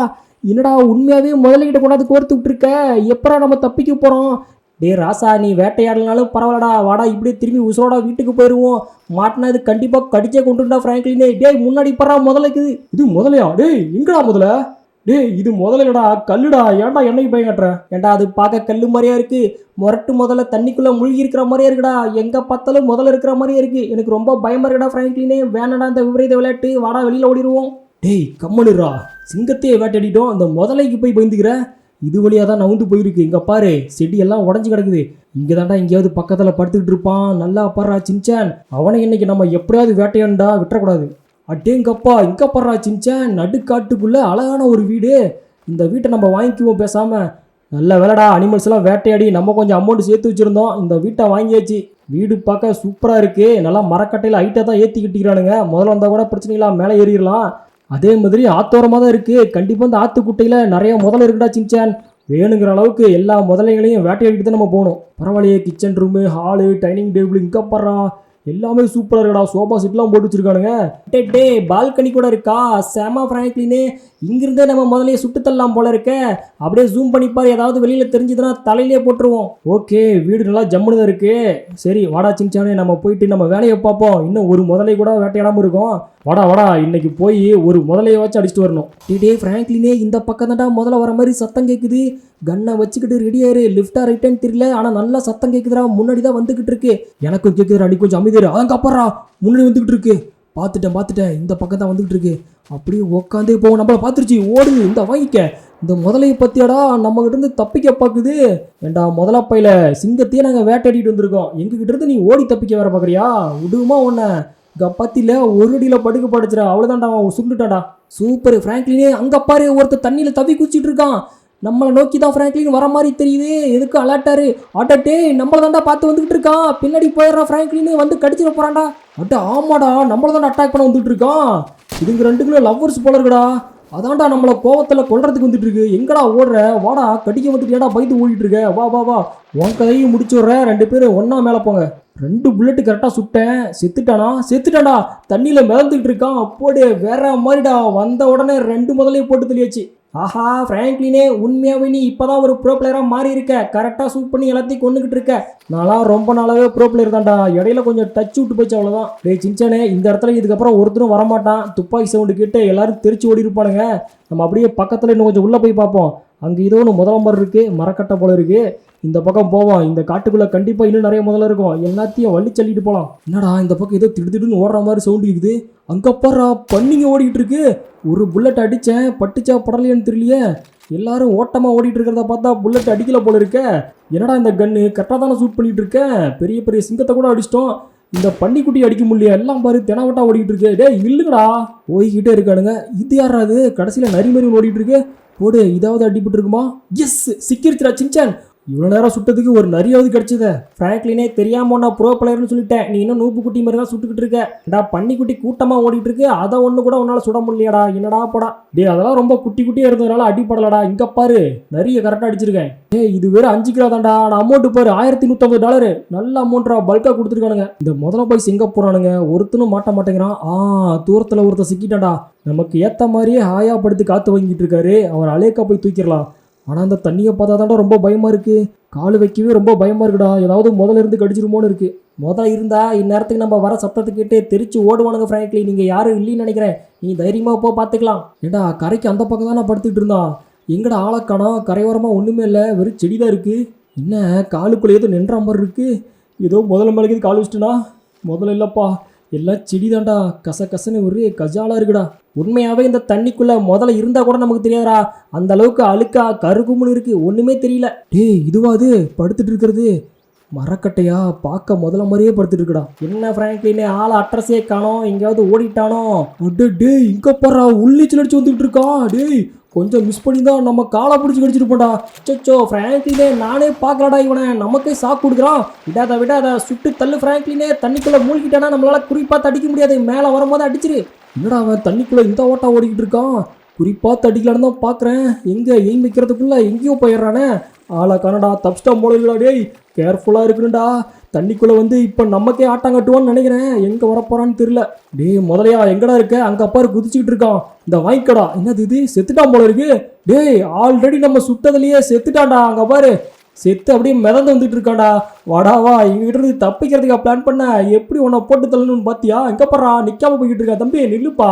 என்னடா உண்மையாகவே முதலீட்டை கொண்டாந்து கோர்த்து விட்டுருக்க. எப்படா நம்ம தப்பிக்க போகிறோம் டே ராசா நீ வேட்டையாடலனாலும் பரவாயில்லடா வாடா இப்படியே திரும்பி உசுரோட வீட்டுக்கு போயிடுவோம் மாட்டினா இது கண்டிப்பாக கடிச்சே கொண்டுடா ஃப்ராங்க்லினே டேய் முன்னாடி பறா முதலைக்குது இது. முதலையா? டேய் எங்கடா முதல்ல? டேய் இது முதல்லடா கல்லுடா. ஏன்டா என்னைக்கு பயம் ஏன்டா அது பார்க்க கல் மாதிரியா இருக்கு? முரட்டு முதல்ல தண்ணிக்குள்ளே மூழ்கி இருக்கிற மாதிரியே இருக்குடா. எங்கே பார்த்தாலும் முதல்ல இருக்கிற மாதிரியே இருக்கு. எனக்கு ரொம்ப பயமாக இருக்குடா ஃப்ராங்க்லினே வேணடா இந்த விபரீத விளையாட்டு. வாடா வெளியில் ஓடிடுவோம் டேய் கம்மனுரா சிங்கத்தையே வேட்டையாடிட்டோம். அந்த முதலைக்கு போய் பயந்துக்கிற? இது வழியாக தான் நவுந்து போயிருக்கு. இங்கே பாரு செடியெல்லாம் உடஞ்சி கிடக்குது. இங்கே தாண்டா எங்கேயாவது பக்கத்தில் படுத்துக்கிட்டு இருப்பான். நல்லா பாடுறா சின்ச்சான் அவனை இன்னைக்கு நம்ம எப்படியாவது வேட்டையாண்டா விட்டுறக்கூடாது. அட்டேங்கப்பா இங்கே பாடுறா சின்ச்சான் நடுக்காட்டுக்குள்ளே அழகான ஒரு வீடு. இந்த வீட்டை நம்ம வாங்கிக்குவோம் பேசாமல் நல்ல வேலைடா அனிமல்ஸ் எல்லாம் வேட்டையாடி நம்ம கொஞ்சம் அமௌண்ட் சேர்த்து வச்சுருந்தோம். இந்த வீட்டை வாங்கியாச்சு. வீடு பார்க்க சூப்பராக இருக்குது நல்லா மரக்கட்டையில் ஹைட்டாக தான் ஏற்றிக்கிட்டிருக்கிறானுங்க முதல்ல வந்தால் கூட பிரச்சனை இல்லாமல் மேலே ஏறிடலாம். அதே மாதிரி ஆத்தோரமாக தான் இருக்குது கண்டிப்பாக இந்த ஆத்துக்குட்டையில் நிறைய முதல்ல இருக்குடா சின்சான். வேணுங்கிற அளவுக்கு எல்லா முதலைகளையும் வேட்டையாடிட்டு தான் நம்ம போகணும். பரவாயில்லையே kitchen room hall dining table இங்கே படுறா எல்லாமே சூப்பராக இருக்கடா. சோஃபா செட்லாம் போட்டு வச்சிருக்கானுங்க. டே டே பால்கனி கூட இருக்கா? செம ஃப்ராங்க்லினே இங்கிருந்தே நம்ம முதலே சுட்டுத்தள்ளலாம் போல இருக்க. அப்படியே ஜூம் பண்ணிப்பார் ஏதாவது வெளியில் தெரிஞ்சதுன்னா தலையிலே போட்டுருவோம். ஓகே வீடு நல்லா ஜம்முன்னு தான் இருக்கு. சரி வாடா சின்சானே நம்ம போயிட்டு நம்ம வேலையை பார்ப்போம். இன்னும் ஒரு முதலை கூட வேட்டையாடாமல் இருக்கும். வாடா வாடா இன்னைக்கு போய் ஒரு முதலையை வச்சு அடிச்சுட்டு வரணும். டிடே ஃப்ராங்க்லினே இந்த பக்கம் தான்டா முதல்ல வர மாதிரி சத்தம் கேட்குது கன்னை வச்சுக்கிட்டு ரெடியாரு லிஃப்டா ரைட்டன் தெரியல. ஆனால் நல்லா சத்தம் கேட்குதுடா முன்னாடி தான் வந்துகிட்டு இருக்கு. எனக்கும் கேட்குதுடா அடி கொஞ்சம் அமைதியாரு. அதான் கப்பறா முன்னாடி வந்துகிட்டு இருக்கு. பார்த்துட்டேன் பார்த்துட்டேன். இந்த பக்கம் தான் வந்துகிட்டு இருக்கு. அப்படியே உக்காந்தே போவோம். நம்மளை பார்த்துருச்சு ஓடுது இந்த வாங்கிக்க. இந்த முதலையை பற்றியாடா நம்ம இருந்து தப்பிக்க பார்க்குது. ஏண்டா முதல பையில சிங்கத்தையே நாங்கள் வேட்டையாடிட்டு வந்திருக்கோம். எங்ககிட்ட இருந்து நீ ஓடி தப்பிக்க வேற பார்க்குறியா? விடுமா உன்னை. கப்பாத்தில ஒரு அடியில் படுக்க படைச்சிட. அவ்வளோதான்டா அவன் சுண்டுட்டாடா சூப்பர் ஃப்ராங்க்லினே அங்கே பாரு ஒருத்தர் தண்ணியில் தவி குச்சிட்டு இருக்கான். நம்மளை நோக்கி தான் ஃப்ராங்க்லின் வர மாதிரி தெரியுது. எதுக்கு அலர்ட்டாரு? ஆட்டட்டே நம்மளை தாண்டா பார்த்து வந்துக்கிட்டு இருக்கான். பின்னாடி போயிடுறான் ஃப்ராங்க்லின் வந்து கடிச்சிட போகிறான்டா அட்டா ஆமாடா நம்மளை தான் அட்டாக் பண்ண வந்துட்டு இருக்கான் இதுங்க ரெண்டுக்குள்ள லவ்வர்ஸ் போல இருக்குடா. அதான்டா நம்மளை கோவத்தில் கொல்றதுக்கு வந்துட்டு இருக்கு. எங்கடா ஓடுற? வாடா கடிக்க வந்துட்டு ஏடா பயந்து ஓடிட்டு இருக்க? வா வா வா. உன் கதையும் முடிச்சு விட்றேன். ரெண்டு பேரும் ஒன்றா மேலே போங்க. ரெண்டு புல்லட்டு கரெக்டாக சுட்டேன். செத்துட்டானா? செத்துட்டான்டா. தண்ணியில் மிதந்துட்டு இருக்கான். போடு வேற மாதிரிடா. வந்த உடனே ரெண்டு முதலையும் போட்டு தெளியாச்சு ஆஹா ஃப்ராங்க்லினே உண்மையாகவே நீ இப்போதான் ஒரு ப்ரோ பிளேயராக மாறி இருக்க கரெக்டாக சூட் பண்ணி எல்லாத்தையும் கொண்டுகிட்டு இருக்க. நான்லாம் ரொம்ப நாளாகவே ப்ரோ பிளேயர் தான்டா. இடையில கொஞ்சம் டச் விட்டு போச்சு அவ்வளோதான் டே சின்சானே இந்த இடத்துல இதுக்கப்புறம் ஒருத்தரும் வரமாட்டான். துப்பாக்கி சவுண்டு கேட்டு எல்லாரும் தெரிச்சு ஓடி இருப்பானுங்க நம்ம அப்படியே பக்கத்தில் இன்னும் கொஞ்சம் உள்ளே போய் பார்ப்போம். அங்கே இதோ ஒன்று முதல மரம் இருக்குது மரக்கட்டை போல இருக்குது இந்த பக்கம் போவோம். இந்த காட்டுக்குள்ளே கண்டிப்பாக இன்னும் நிறைய முதல்ல இருக்கும். எல்லாத்தையும் வள்ளி தள்ளிட்டு போகலாம் என்னடா இந்த பக்கம் ஏதோ திடுதிடுன்னு ஓடுற மாதிரி சவுண்டு இருக்குது. அங்கே பாரு பண்ணிங்க ஓடிக்கிட்டு இருக்கு. ஒரு புல்லட் அடித்தேன் பட்டுச்சா படலையேன்னு தெரியலையே. எல்லாரும் ஓட்டமாக ஓடிட்டு இருக்கிறத பார்த்தா புல்லட் அடிக்கல போல இருக்க. என்னடா இந்த கன்று கரெக்டாக தானே சூட் பண்ணிட்டு இருக்கேன் பெரிய பெரிய சிங்கத்தை கூட அடிச்சிட்டோம். இந்த பன்னிக்குட்டி அடிக்க முடியல எல்லாம் பாரு தினவட்டா ஓடிக்கிட்டு இருக்கு டேய் இல்லைங்கடா போய்கிட்டே இருக்கானுங்க. இது யாரா அது? கடைசியில் நரிமறி ஓடிட்டு இருக்கு போடு இதாவது அடிபட்டு இருக்குமா எஸ் சிக்கிருச்சுடா சின்சான். இவ்வளோ நேரம் சுட்டதுக்கு ஒரு நரியாவது கிடைச்சத. ஃப்ராங்க்லினே தெரியாம நான் ப்ரோ பிளேயர்னு சொல்லிட்டேன். நீ இன்னும் நூப்பு குட்டி மாதிரி தான் சுட்டுக்கிட்டு இருக்க. டா பன்னிக்குட்டி கூட்டமாக ஓடிட்டு இருக்கு. அதை ஒன்று கூட உன்னால் சுட முடியலடா என்னடா போடா. டே அதெல்லாம் ரொம்ப குட்டி குட்டியாக இருந்ததுனால அடிப்படலடா இங்கே பாரு. நிறைய கரெக்டாக அடிச்சிருக்கேன். ஏ இது வேறு அஞ்சு கிலோ தான்டா. நான் அமௌண்ட் பாரு. ஆயிரத்தி நூற்றம்பது டாலரு நல்ல அமௌண்ட்ரா பல்காக கொடுத்துருக்கானுங்க. இந்த முதல்ல போய் சிங்க ஒருத்தனும் மாட்ட மாட்டேங்கிறான். ஆ தூரத்தில் ஒருத்தன் சிக்கிட்டான்டா. நமக்கு ஏற்ற மாதிரியே ஹாயா படுத்து காற்று வாங்கிட்டு இருக்காரு. அவர் அலேக்கா போய் தூக்கிடலாம். ஆனால் அந்த தண்ணியை பார்த்தா தான்டா ரொம்ப பயமாக இருக்குது கால் வைக்கவே ரொம்ப பயமாக இருக்குடா. ஏதாவது முதல்ல இருந்து கடிச்சிருமோன்னு இருக்குது முதல்ல இருந்தால் இந்நேரத்துக்கு நம்ம வர சத்தத்துக்கிட்டே தெரிச்சு ஓடுவானுங்க ஃப்ராங்க்லி நீங்கள் யாரும் இல்லைன்னு நினைக்கிறேன். நீ தைரியமாக போ பார்த்துக்கலாம் ஏண்டா கரைக்கு அந்த பக்கம் தான் நான் படுத்துட்டு இருந்தான். எங்கடா ஆளக்கானோம் கரையோரமாக ஒன்றுமே இல்லை. வெறும் செடி தான் இருக்குது என்ன காலுக்குள்ளே ஏதோ நின்ற மாதிரி இருக்குது ஏதோ முதல்ல மேலேக்கு கால் வச்சுட்டுனா? முதல்ல இல்லைப்பா. எல்லாம் செடி தான்டா கச கசன்னு ஒரே கஜாலா இருக்குடா. உண்மையாவே இந்த தண்ணிக்குள்ள முதல்ல இருந்தா கூட நமக்கு தெரியாதா அந்த அளவுக்கு அழுக்கா கருகும்னு இருக்கு. ஒண்ணுமே தெரியல. டேய் இதுவா அது? படுத்துட்டு இருக்கிறது. மரக்கட்டையா? பார்க்க முதல்ல மாதிரியே படுத்துட்டு இருக்குடா. என்ன ஃப்ராங்க்லினே ஆள் அட்ரஸே காணோம். எங்கேயாவது ஓடிட்டானோ. அடே டேய் இங்க பாரு உள்ளீச்சல் அடிச்சு வந்துட்டு இருக்கான் டேய் கொஞ்சம் மிஸ் பண்ணி தான் நம்ம காலை பிடிச்சி கடிச்சிருப்போம்டா. சச்சோ ஃப்ராங்க்லினே நானே பார்க்கலடா இவனை. நமக்கே சாக்கு கொடுக்குறான். விடாத விடாத சுட்டு தள்ளு ஃப்ராங்க்லினே தண்ணிக்குள்ளே மூழ்கிட்டானா நம்மளால் குறிப்பாக தடிக்க முடியாது. மேலே வரும்போது அடிச்சிரு. என்னடா அவன் தண்ணிக்குள்ளே இந்த ஓட்டா ஓடிக்கிட்டு இருக்கான்? குறிப்பாக தடிக்கலான்னு தான் பார்க்குறேன் எங்கே எய்ம் வைக்கிறதுக்குள்ளே எங்கேயோ போயிடுறானே. ஆளா கனடா தப்ஸ்டா போலடா டேய். கேர்ஃபுல்லாக இருக்கணும்டா. தண்ணிக்குள்ளே வந்து இப்போ நமக்கே ஆட்டம் கட்டுவான்னு நினைக்கிறேன். எங்கே வரப்போறான்னு தெரியல. டேய் முதலையா எங்கடா இருக்க? அங்கே அப்பாரு குதிச்சுக்கிட்டு இருக்கான். இந்த வாங்கிக்கடா. என்னது இது? செத்துட்டான் போல இருக்கு. டேய் ஆல்ரெடி நம்ம சுட்டதுலேயே செத்துட்டான்டா. அங்கே பாரு. செத்து அப்படியே மிதந்து வந்துட்டு இருக்காடா வாடா வா. இங்கிட்ட இருந்து தப்பிக்கிறதுக்கா பிளான் பண்ண? எப்படி உன்னை போட்டு தள்ளணும்னு பார்த்தியா எங்கே போறா? நிற்காம போய்கிட்டு இருக்கா தம்பி. நில்லுப்பா.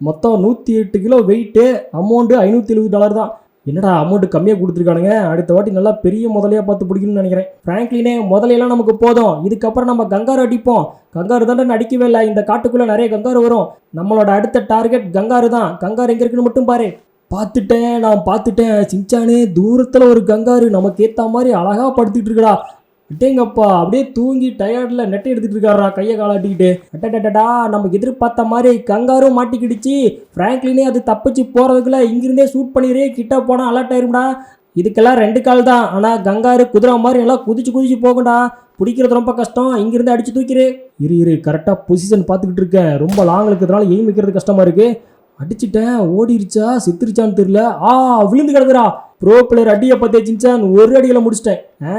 மொத்தம் நூற்றி எட்டு கிலோ வெயிட்டு அமௌண்ட்டு ஐநூற்றி எழுபது டாலர் தான். என்னடா அமௌண்ட் கம்மியாக கொடுத்துருக்கானுங்க? அடுத்த வாட்டி நல்லா பெரிய முதலையாக பார்த்து பிடிக்கணும்னு நினைக்கிறேன். ஃப்ராங்க்லினே முதலையெல்லாம் நமக்கு போதும். இதுக்கப்புறம் நம்ம கங்காரு அடிப்போம். கங்காரு தானே அடிக்கவே இல்லை. இந்த காட்டுக்குள்ளே நிறைய கங்காரு வரும். நம்மளோட அடுத்த டார்கெட் கங்காரு தான். கங்காரு எங்கே இருக்குன்னு மட்டும் பாரு. பார்த்துட்டேன் நான் பார்த்துட்டேன். சிஞ்சானே தூரத்தில் ஒரு கங்காரு. நமக்கு ஏற்ற மாதிரி அழகாக படுத்துக்கிட்டு இருக்கடா. விட்டேங்கப்பா அப்படியே தூங்கி டயர்டில் நெட்டை எடுத்துட்டு இருக்காரா கையை காலாட்டிக்கிட்டு. அட்டடடா நம்ம எதிர்பார்த்த மாதிரி கங்காரும் மாட்டிக்கிடுச்சு. ஃப்ராங்க்லினே அது தப்பிச்சு போகிறதுக்குள்ள இங்கிருந்தே ஷூட் பண்ணிடுறே கிட்ட போனால் அலர்ட் ஆயிரும்டா. இதுக்கெல்லாம் ரெண்டு கால் தான். ஆனால் கங்காரு குதிரை மாதிரி எல்லாம் குதிச்சு குதிச்சு போகும்டா. பிடிக்கிறது ரொம்ப கஷ்டம். இங்கிருந்து அடிச்சு தூக்கிடு இரு இரு கரெக்டாக பொசிஷன் பார்த்துக்கிட்டு இருக்கேன் ரொம்ப லாங் இருக்கிறதுனால எய்ம் வைக்கிறது கஷ்டமாக இருக்குது அடிச்சிட்டேன் ஓடிருச்சா? செத்துருச்சான்னு தெரியல. ஆ விழுந்து கிடக்குறா ப்ரோ பிளேயர் அடியை பார்த்தே ஒரு அடியில் முடிச்சிட்டேன். ஆ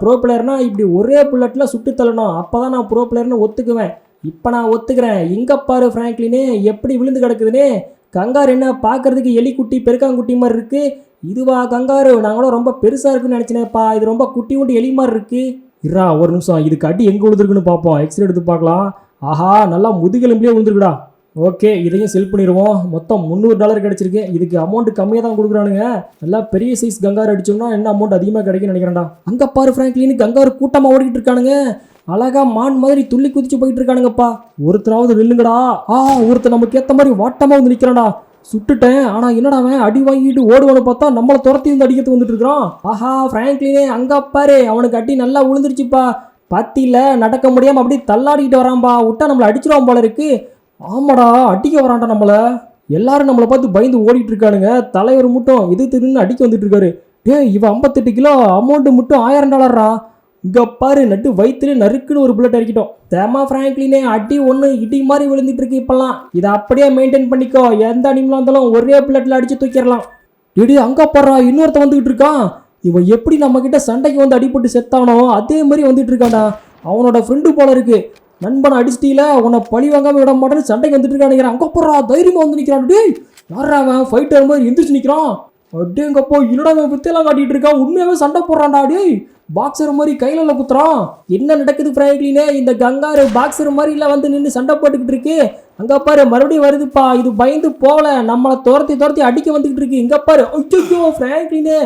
ப்ரோ பிளேயர்னா இப்படி ஒரே புல்லட்டில் சுட்டு தள்ளணும். அப்போ தான் நான் ப்ரோ பிளேயர்னு ஒத்துக்குவேன். இப்போ நான் ஒத்துக்கிறேன். எங்கே பாரு ஃப்ராங்க்லினே எப்படி விழுந்து கிடக்குதுன்னு. கங்காரு என்ன பார்க்கறதுக்கு எலிக்குட்டி பெருக்காங்குட்டி மாதிரி இருக்குது இதுவா கங்காரு? நாங்களும் கூட ரொம்ப பெருசாக இருக்குன்னு நினச்சினேப்பா. இது ரொம்ப குட்டி குட்டி எலி மாதிரி இருக்குது இரா ஒரு நிமிஷம். இதுக்கு அடி எங்கே விழுந்துருக்குன்னு பார்ப்போம். எக்ஸ்ரே எடுத்து பார்க்கலாம். ஆஹா நல்லா முதுகெலும்புலேயே விழுந்துருக்குடா. ஓகே இதையும் செல் பண்ணிடுவோம். மொத்தம் முந்நூறு டாலர் கிடச்சிருக்கு. இதுக்கு அமௌண்ட் கம்மியாக தான் கொடுக்குறானுங்க. நல்லா பெரிய சைஸ் கங்காரு அடிச்சோம்னா என்ன அமௌண்ட் அதிகமாக கிடைக்கும்னு நினைக்கிறேன்டா. அங்கே பாரு ஃப்ராங்க்லின்னு கங்காரு கூட்டமாக ஓடிக்கிட்டு இருக்கானுங்க. அழகா மான் மாதிரி துள்ளி குதிச்சு போயிட்டு இருக்கானுங்கப்பா. ஒருத்தராவது நில்லுங்கடா. ஆ ஒருத்தர் நமக்கு ஏற்ற மாதிரி வாட்டமாக வந்து நிற்கிறான்டா சுட்டுட்டேன். ஆனா என்னடா அவன்? அடி வாங்கிட்டு ஓடுவானு பார்த்தா நம்மளை துரத்தி வந்து அடிக்கிறதுக்கு வந்துட்டு இருக்கிறான் ஆஹா ஃப்ராங்க்லினே அங்க பாரு. அவனுக்கு அடி நல்லா விழுந்துருச்சுப்பா பத்தியில நடக்க முடியாம அப்படியே தள்ளாடிக்கிட்டு வரான்பா. விட்டா நம்மளை அடிச்சிருவான் போல இருக்கு. ஆமாடா அடிக்க வரான்டா நம்மளை. எல்லாரும் நம்மளை பார்த்து பயந்து ஓடிட்டு இருக்கானுங்க தலைவர் மட்டும் இது நின்று அடிக்க வந்துட்டு இருக்காரு டேய் இவன் ஐம்பத்தெட்டு கிலோ அமௌண்ட்டு மட்டும் ஆயிரம் டாலர்ரா இங்கே பாரு நட்டு வயிற்றுல நறுக்குன்னு ஒரு புல்லட் அடிக்கிட்டோம். தேமா ஃப்ராங்க்லினே அடி ஒன்று இடி மாதிரி விழுந்துட்டு இருக்கு இப்பெல்லாம். இதை அப்படியே மெயின்டைன் பண்ணிக்கோ. எந்த அனிமலாக இருந்தாலும் ஒரே புல்லட்டில் அடித்து தூக்கிடலாம். இடி அங்கே போடுறா இன்னொருத்த வந்துகிட்டு இருக்கான் இவன் எப்படி நம்மக்கிட்ட சண்டைக்கு வந்து அடிபட்டு செத்தானோ அதே மாதிரி வந்துட்டு இருக்காண்டா அவனோட ஃப்ரெண்டு போல இருக்குது நண்பனை அடிச்சிட்டீல உன்னை பழி வாங்காம விட மாட்டேன்னு சண்டைக்கு வந்துட்டு இருக்கான் அங்கே போடுறா தைரியமா வந்து நிற்கிறான் டேய் யாரா அவன் ஃபைட்டர் மாதிரி எந்திரிச்சு நிற்கிறான் அடேங்கப்போ என்னடா அவன் வித்தையெல்லாம் காட்டிட்டு இருக்கான் உண்மையாகவே சண்டை போடுறான்டா டேய். பாக்ஸர் மாதிரி கையில குத்துறான். என்ன நடக்குது ஃப்ராங்க்லினே இந்த கங்காரு பாக்ஸர் மாதிரி இல்ல வந்து நின்று சண்டை போட்டுக்கிட்டு இருக்கு. அங்கே பாரு மறுபடியும் வருதுப்பா. இது பயந்து போகல. நம்மளை துரத்தி துரத்தி அடிக்க வந்துக்கிட்டு இருக்கு. இங்கே பாரு. ஐயோ ஃப்ராங்க்லினே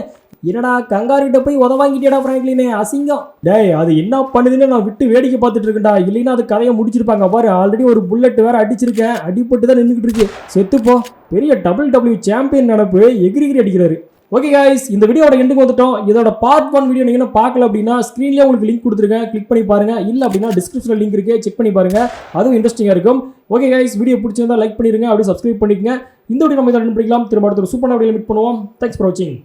என்னடா கங்காருகிட்ட போய் உத வாங்கிட்டியடா ஃப்ராங்க்லினே அசிங்கம். டேய் அது என்ன பண்ணுதுன்னு நான் விட்டு வேடிக்கை பார்த்துட்டு இருக்கேன்டா. இல்லைன்னா அது கதையை முடிச்சிருப்பாங்க. பாரு ஆல்ரெடி ஒரு புல்லட் வேற அடிச்சிருக்கேன். அடிபட்டு தான் நின்றுக்கிட்டு இருக்கு செத்துப்போ பெரிய டபுள் டபிள்யூ சாம்பியன் நடப்பு எகிரி எகிரி அடிக்கிறாரு. ஓகே காய்ஸ் இந்த வீடியோட எண்டுக்கு வந்துட்டோம். இதோட பார்ட் ஒன் வீடியோ நீங்க இன்னும் பார்க்கல அப்படின்னா ஸ்க்ரீன்லேயே உங்களுக்கு லிங்க் கொடுத்துருக்கேன். கிளிக் பண்ணி பாருங்க. இல்லை அப்படின்னா டிஸ்கிரிப்ஷனில் லிங்க் இருக்கு. செக் பண்ணி பாருங்க. அதுவும் இன்ட்ரெஸ்டிங்காக இருக்கும். ஓகே காய்ஸ் வீடியோ பிடிச்சிருந்தா லைக் பண்ணிருங்க. அப்படியே சப்ஸ்கிரைப் பண்ணிக்கங்க. இந்த வீடியோ நம்ம இதை பண்ணிக்கலாம். திரும்ப அடுத்த ஒரு வீடியோ மீட் பண்ணுவோம். தேங்க்ஸ் ஃபார் வாட்சிங்